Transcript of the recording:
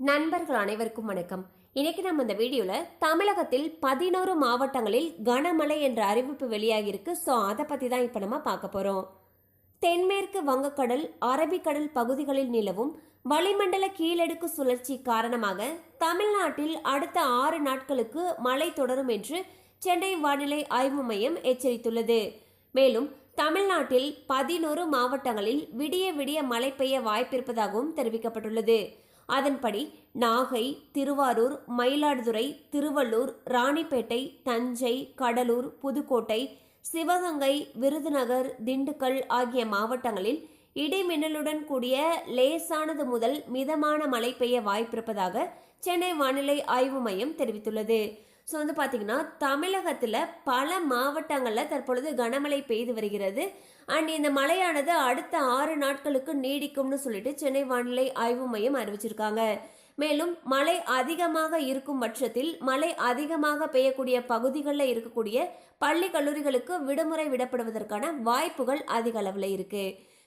நண்பர்கள் அனைவருக்கும் வணக்கம். இன்னைக்கு நம்ம இந்த வீடியோவில் தமிழகத்தில் பதினோரு மாவட்டங்களில் கனமழை என்ற அறிவிப்பு வெளியாகியிருக்கு. ஸோ அதை பற்றி தான் இப்போ நம்ம பார்க்க போகிறோம் தென்மேற்கு வங்கக்கடல் அரபிக்கடல் பகுதிகளில் நிலவும் வளிமண்டல கீழடுக்கு சுழற்சி காரணமாக தமிழ்நாட்டில் அடுத்த ஆறு நாட்களுக்கு மழை தொடரும் என்று சென்னை வானிலை ஆய்வு மையம் எச்சரித்துள்ளது. மேலும் தமிழ்நாட்டில் பதினோரு மாவட்டங்களில் விடிய விடிய மழை பெய்ய வாய்ப்பிருப்பதாகவும் தெரிவிக்கப்பட்டுள்ளது. அதன்படி நாகை திருவாரூர் மயிலாடுதுறை திருவள்ளூர் ராணிப்பேட்டை தஞ்சை கடலூர் புதுக்கோட்டை சிவகங்கை விருதுநகர் திண்டுக்கல் ஆகிய மாவட்டங்களில் இடிமின்னலுடன் கூடிய லேசானது முதல் மிதமான மழை பெய்ய வாய்ப்பிருப்பதாக சென்னை வானிலை ஆய்வு மையம் தெரிவித்துள்ளது. ஸோ வந்து பார்த்தீங்கன்னா தமிழகத்தில் பல மாவட்டங்களில் தற்பொழுது கனமழை பெய்து வருகிறது. அண்ட் இந்த மழையானது அடுத்த ஆறு நாட்களுக்கு நீடிக்கும்னு சொல்லிட்டு சென்னை வானிலை ஆய்வு மையம் அறிவிச்சிருக்காங்க. மேலும் மழை அதிகமாக இருக்கும் பட்சத்தில் மழை அதிகமாக பெய்யக்கூடிய பகுதிகளில் இருக்கக்கூடிய பள்ளி கல்லூரிகளுக்கு விடுமுறை விடப்படுவதற்கான வாய்ப்புகள் அதிக அளவில் இருக்குது